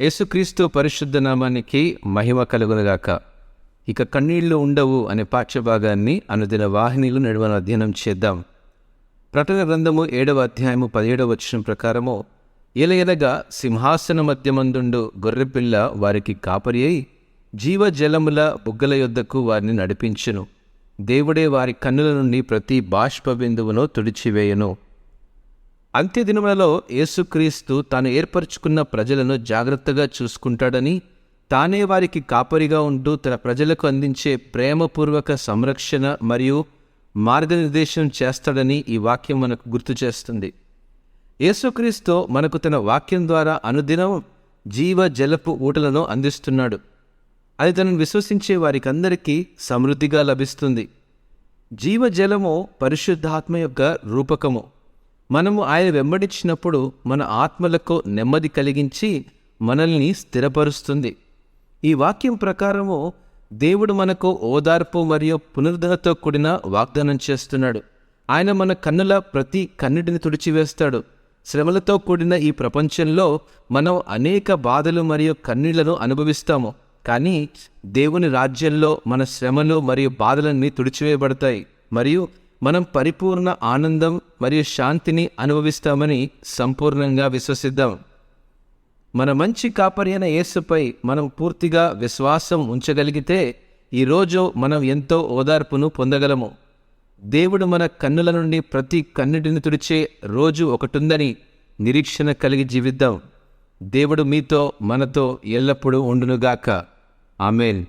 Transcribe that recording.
యేసుక్రీస్తు పరిశుద్ధ నామానికి మహిమ కలుగునుగాక. ఇక కన్నీళ్ళు ఉండవు అనే పాఠ్యభాగాన్ని అనుదిన వాహినిలు నడువన అధ్యయనం చేద్దాం. ప్రకటన గ్రంథము ఏడవ అధ్యాయము పదిహేడవ వచనం ప్రకారము ఎలయనగా సింహాసన మధ్యమందుండు గొర్రెపిల్ల వారికి కాపరి అయి జీవజలముల బుగ్గల యొద్దకు వారిని నడిపించును. దేవుడే వారి కన్నుల నుండి ప్రతి బాష్ప బిందువును తుడిచివేయను. అంత్యదినములలో యేసుక్రీస్తు తాను ఏర్పరచుకున్న ప్రజలను జాగ్రత్తగా చూసుకుంటాడని తానే వారికి కాపరిగా ఉంటూ తన ప్రజలకు అందించే ప్రేమపూర్వక సంరక్షణ మరియు మార్గనిర్దేశం చేస్తాడని ఈ వాక్యం మనకు గుర్తు చేస్తుంది. యేసుక్రీస్తు మనకు తన వాక్యం ద్వారా అనుదినం జీవ జలపు ఊటలను అందిస్తున్నాడు. అది తనను విశ్వసించే వారికందరికీ సమృద్ధిగా లభిస్తుంది. జీవజలము పరిశుద్ధాత్మ యొక్క రూపకము. మనము ఆయన వెంబడించినప్పుడు మన ఆత్మలకు నెమ్మది కలిగించి మనల్ని స్థిరపరుస్తుంది. ఈ వాక్యం ప్రకారము దేవుడు మనకు ఓదార్పు మరియు పునరుద్ధరణతో కూడిన వాగ్దానం చేస్తున్నాడు. ఆయన మన కన్నుల ప్రతి కన్నుడిని తుడిచివేస్తాడు. శ్రమలతో కూడిన ఈ ప్రపంచంలో మనం అనేక బాధలు మరియు కన్నీళ్ళను అనుభవిస్తాము. కానీ దేవుని రాజ్యంలో మన శ్రమలు మరియు బాధలన్నీ తుడిచివేయబడతాయి. మరియు మనం పరిపూర్ణ ఆనందం మరియు శాంతిని అనుభవిస్తామని సంపూర్ణంగా విశ్వసిద్దాం. మన మంచి కాపరి అయిన యేసుపై మనం పూర్తిగా విశ్వాసం ఉంచగలిగితే ఈరోజు మనం ఎంతో ఓదార్పును పొందగలము. దేవుడు మన కన్నుల నుండి ప్రతి కన్నుడిని తుడిచే రోజు ఒకటుందని నిరీక్షణ కలిగి జీవిద్దాం. దేవుడు మీతో మనతో ఎల్లప్పుడూ ఉండునుగాక. ఆమెన్.